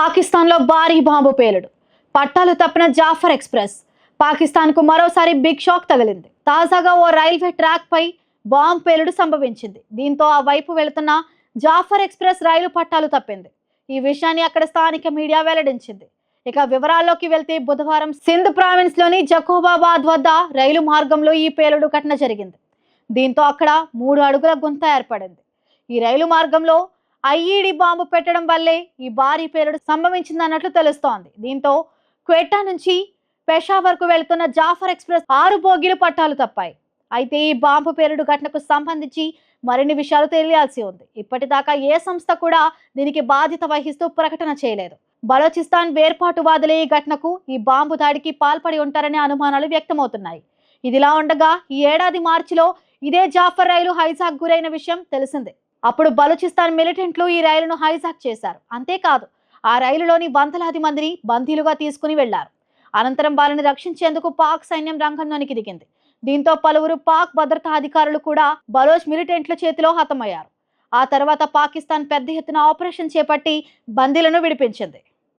పాకిస్తాన్లో భారీ బాంబు పేలుడు. పట్టాలు తప్పిన జాఫర్ ఎక్స్ప్రెస్. పాకిస్తాన్కు మరోసారి బిగ్ షాక్ తగిలింది. తాజాగా ఓ రైల్వే ట్రాక్ పై బాంబు పేలుడు సంభవించింది. దీంతో ఆ వైపు వెళుతున్న జాఫర్ ఎక్స్ప్రెస్ రైలు పట్టాలు తప్పింది. ఈ విషయాన్ని అక్కడ స్థానిక మీడియా వెల్లడించింది. ఇక వివరాల్లోకి వెళ్తే బుధవారం సింధ్ ప్రావిన్స్లోని జకోబాబాద్ వద్ద రైలు మార్గంలో ఈ పేలుడు ఘటన జరిగింది. దీంతో అక్కడ మూడు అడుగుల గుంత ఏర్పడింది. ఈ రైలు మార్గంలో ఐఈడి బాంబు పెట్టడం వల్లే ఈ భారీ పేలుడు సంభవించిందన్నట్లు తెలుస్తోంది. దీంతో క్వెట్టా నుంచి పెషావర్కు వెళుతున్న జాఫర్ ఎక్స్ప్రెస్ ఆరు బోగీలు పట్టాలు తప్పాయి. అయితే ఈ బాంబు పేలుడు ఘటనకు సంబంధించి మరిన్ని విషయాలు తెలియాల్సి ఉంది. ఇప్పటిదాకా ఏ సంస్థ కూడా దీనికి బాధ్యత వహిస్తూ ప్రకటన చేయలేదు. బలోచిస్తాన్ వేర్పాటువాదులే ఈ ఘటనకు ఈ బాంబు దాడికి పాల్పడి ఉంటారనే అనుమానాలు వ్యక్తమవుతున్నాయి. ఇదిలా ఉండగా ఈ ఏడాది మార్చిలో ఇదే జాఫర్ రైలు హైజాక్ గురైన విషయం తెలిసిందే. అప్పుడు బలూచిస్తాన్ మిలిటెంట్లు ఈ రైలును హైజాక్ చేశారు. అంతేకాదు ఆ రైలులోని వందలాది మందిని బందీలుగా తీసుకుని వెళ్ళారు. అనంతరం వారిని రక్షించేందుకు పాక్ సైన్యం రంగంలోనికి దిగింది. దీంతో పలువురు పాక్ భద్రతా అధికారులు కూడా బలోచ్ మిలిటెంట్ల చేతిలో హతమయ్యారు. ఆ తర్వాత పాకిస్తాన్ పెద్ద ఎత్తున ఆపరేషన్ చేపట్టి బందీలను విడిపించింది.